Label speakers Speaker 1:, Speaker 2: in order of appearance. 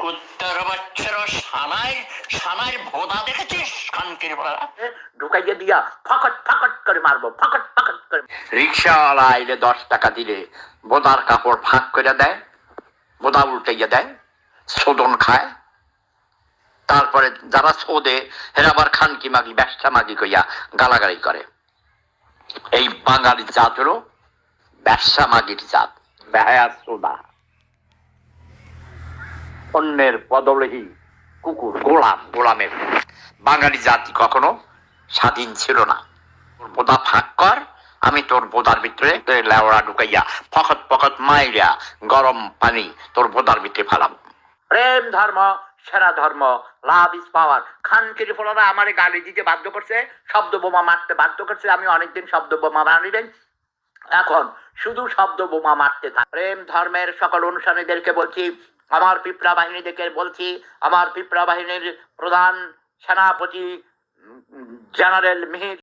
Speaker 1: কুত্তর বাচ্চার সানাই সানার ভোদা দেখেছিস কানকির বলা
Speaker 2: ঢুকাইয়ে দিয়া ফকট ফকট করে মারবো ফকট ফকট করে।
Speaker 3: রিক্সাওয়ালা আইলে দশ টাকা দিলে বোদার কাপড় ফাঁক করে দেয় বোদা উল্টাইয়া দেয় শোধন খায়। তারপরে যারা সোদে এরা আবার খানকি মাগি ব্যবসা মাগি কইয়া গালাগালি করে। এই বাঙালি জাত হলো ব্যবসা মাগির জাত বেহায়া সোদা। অন্যের পদলহী কুকুর, গোলাম। গোলামের বাঙালি জাতি কখনো স্বাধীন ছিল না। বোদা ফাঁক কর, আমি তোর বোদার ভিতরে তোর লেওড়া ঢুকাইয়া ফকত ফকত মাইরা গরম পানি তোর বোদার ভিতরে ফেলাম
Speaker 2: প্রেম ধর্ম, সেরা ধর্ম, লাভ ইজ পাওয়ার। খানকির ফলরা আমার গালি দিতে বাধ্য করছে, শব্দ বোমা মারতে বাধ্য করছে, আমি অনেকদিন শব্দ বোমা মারিলেন এখন শুধু শব্দ বোমা মারতে থাক। প্রেম ধর্মের সকল অনুসারীদেরকে বলছি আমার পিঁপড়া বাহিনীদেরকে বলছি আমার পিঁপড়া বাহিনীর প্রধান সেনাপতি জেনারেল মিহির